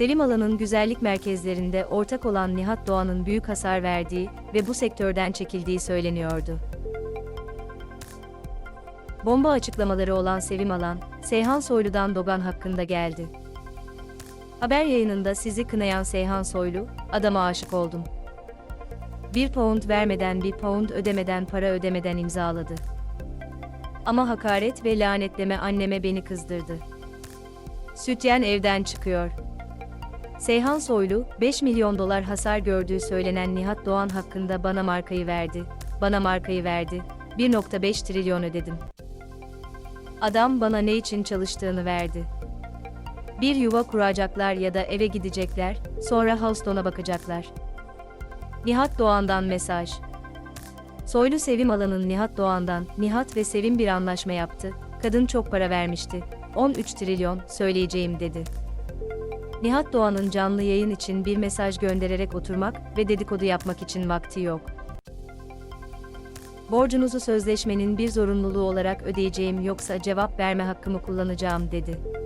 Sevim Alan'ın güzellik merkezlerinde ortak olan Nihat Doğan'ın büyük hasar verdiği ve bu sektörden çekildiği söyleniyordu. Bomba açıklamaları olan Sevim Alan, Seyhan Soylu'dan Dogan hakkında geldi. Haber yayınında sizi kınayan Seyhan Soylu, adama aşık oldum. Bir pound vermeden bir pound ödemeden para ödemeden imzaladı. Ama hakaret ve lanetleme anneme beni kızdırdı. Sütyen evden çıkıyor. Seyhan Soylu, 5 milyon dolar hasar gördüğü söylenen Nihat Doğan hakkında bana markayı verdi. Bana markayı verdi. 1.5 trilyon ödedim. Adam bana ne için çalıştığını verdi. Bir yuva kuracaklar ya da eve gidecekler, sonra Houston'a bakacaklar. Nihat Doğan'dan mesaj. Soylu Sevim Alan'ın Nihat Doğan'dan, Nihat ve Sevim bir anlaşma yaptı. Kadın çok para vermişti. 13 trilyon, söyleyeceğim dedi. Nihat Doğan'ın canlı yayın için bir mesaj göndererek oturmak ve dedikodu yapmak için vakti yok. Borcunuzu sözleşmenin bir zorunluluğu olarak ödeyeceğim yoksa cevap verme hakkımı kullanacağım dedi.